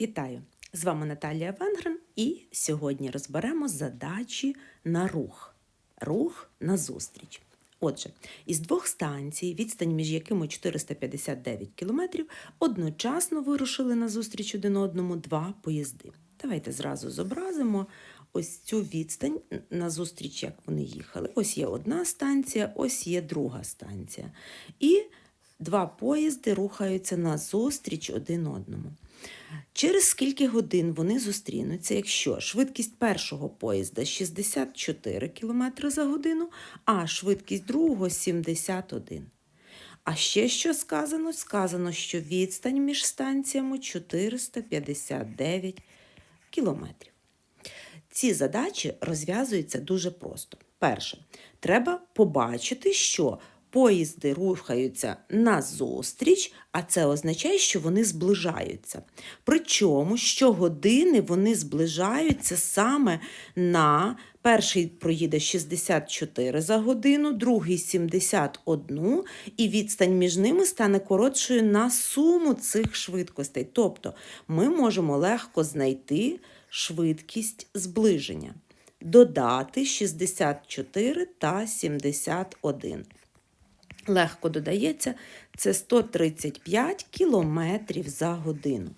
Вітаю! З вами Наталія Венгрен, і сьогодні розберемо задачі на рух. Рух на зустріч. Отже, із двох станцій, відстань між якими 459 кілометрів, одночасно вирушили на зустріч один одному два поїзди. Давайте зразу зобразимо ось цю відстань на зустріч, як вони їхали. Ось є одна станція, ось є друга станція. І два поїзди рухаються на зустріч один одному. Через скільки годин вони зустрінуться, якщо швидкість першого поїзда 64 км за годину, а швидкість другого 71. А ще що сказано? Сказано, що відстань між станціями 459 кілометрів. Ці задачі розв'язуються дуже просто. Перше, треба побачити, що поїзди рухаються назустріч, а це означає, що вони зближаються. Причому щогодини вони зближаються саме на перший проїде 64 за годину, другий 71, і відстань між ними стане коротшою на суму цих швидкостей. Тобто ми можемо легко знайти швидкість зближення. Додати 64 та 71. Легко додається, це 135 кілометрів за годину.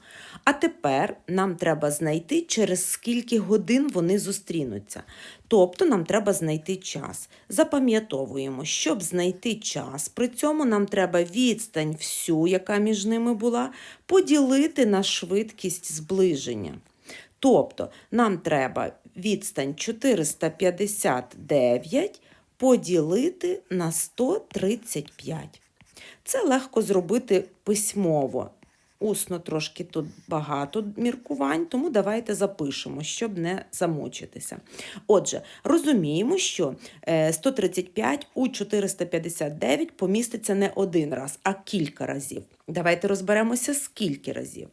А тепер нам треба знайти, через скільки годин вони зустрінуться. Тобто нам треба знайти час. Запам'ятовуємо, щоб знайти час, при цьому нам треба відстань всю, яка між ними була, поділити на швидкість зближення. Тобто нам треба відстань 459 поділити на 135. Це легко зробити письмово. Усно трошки тут багато міркувань, тому давайте запишемо, щоб не замучитися. Отже, розуміємо, що е, 135 у 459 поміститься не один раз, а кілька разів. Давайте розберемося, скільки разів.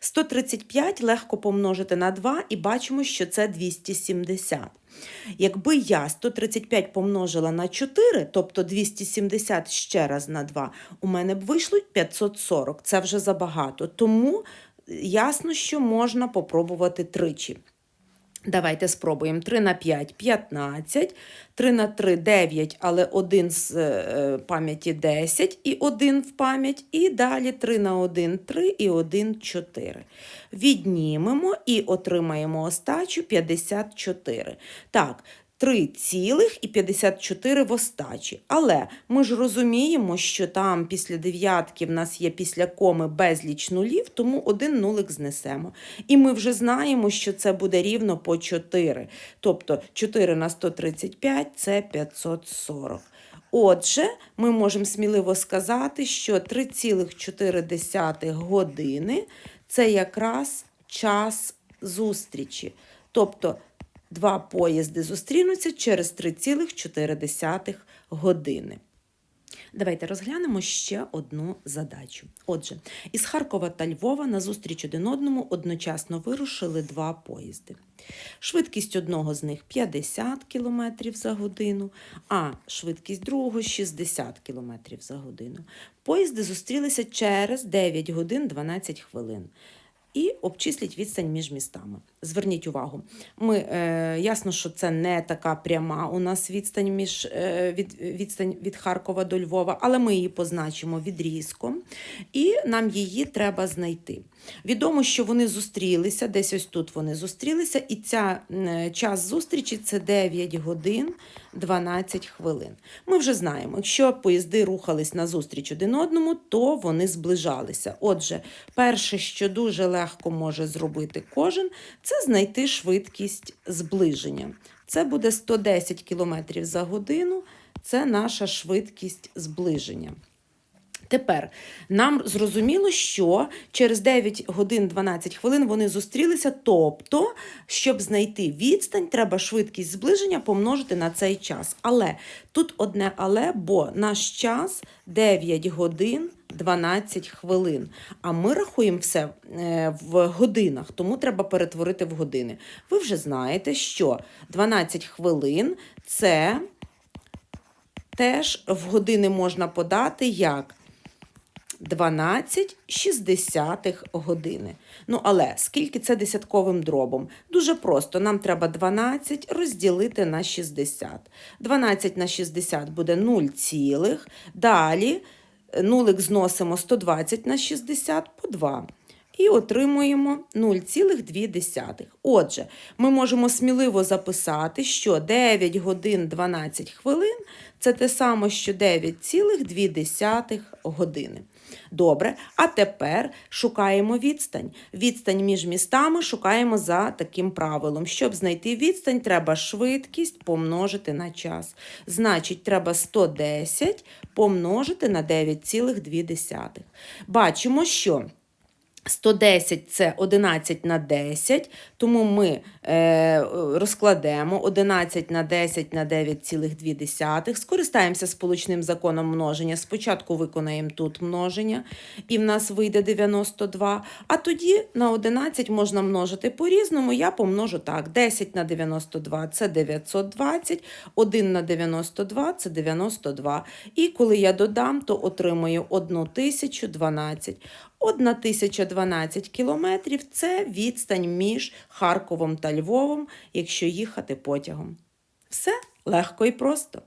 135 легко помножити на 2 і бачимо, що це 270. Якби я 135 помножила на 4, тобто 270 ще раз на 2, у мене б вийшло 540. Це вже забагато. Тому ясно, що можна попробувати тричі. Давайте спробуємо 3 на 5 15, 3 на 3 9, але 1 з е, пам'яті 10 і 1 в пам'ять. І далі 3 на 1 3 і 1 4. Віднімемо і отримаємо остачу 54. Так, 3 цілих і 54 в остачі. Але ми ж розуміємо, що там після дев'ятки в нас є після коми безліч нулів, тому один нулик знесемо. І ми вже знаємо, що це буде рівно по 4. Тобто 4 на 135 це 540. Отже, ми можемо сміливо сказати, що 3,4 години це якраз час зустрічі. Тобто два поїзди зустрінуться через 3,4 години. Давайте розглянемо ще одну задачу. Отже, із Харкова та Львова на зустріч один одному одночасно вирушили два поїзди. Швидкість одного з них 50 км за годину, а швидкість другого 60 км за годину. Поїзди зустрілися через 9 годин 12 хвилин і обчисліть відстань між містами. Зверніть увагу, ми е, ясно, що це не така пряма у нас відстань між е, від, відстань від Харкова до Львова, але ми її позначимо відрізком, і нам її треба знайти. Відомо, що вони зустрілися, десь ось тут вони зустрілися, і ця е, час зустрічі це 9 годин 12 хвилин. Ми вже знаємо, якщо поїзди рухались на зустріч один одному, то вони зближалися. Отже, перше, що дуже легко може зробити кожен, це знайти швидкість зближення. Це буде 110 км за годину, це наша швидкість зближення. Тепер нам зрозуміло, що через 9 годин 12 хвилин вони зустрілися. Тобто, щоб знайти відстань, треба швидкість зближення помножити на цей час. Але тут одне але, бо наш час 9 годин 12 хвилин. А ми рахуємо все е, в годинах, тому треба перетворити в години. Ви вже знаєте, що 12 хвилин це теж в години можна подати як 12,6 години. Ну, але скільки це десятковим дробом? Дуже просто. Нам треба 12 розділити на 60. 12 на 60 буде 0 цілих. Далі нулик зносимо 120 на 60 по 2. І отримуємо 0,2. Отже, ми можемо сміливо записати, що 9 годин 12 хвилин це те саме, що 9,2 години. Добре, а тепер шукаємо відстань. Відстань між містами шукаємо за таким правилом. Щоб знайти відстань, треба швидкість помножити на час. Значить, треба 110 помножити на 9,2. Бачимо, що 110 це 11 на 10, тому ми е, розкладемо 11 на 10 на 9,2. Скористаємося сполучним законом множення. Спочатку виконаємо тут множення, і в нас вийде 92. А тоді на 11 можна множити по-різному. Я помножу так: 10 на 92 це 920, 1 на 92 це 92. І коли я додам, то отримую 1012. 1012 кілометрів це відстань між Харковом та Львовом, якщо їхати потягом. Все легко і просто.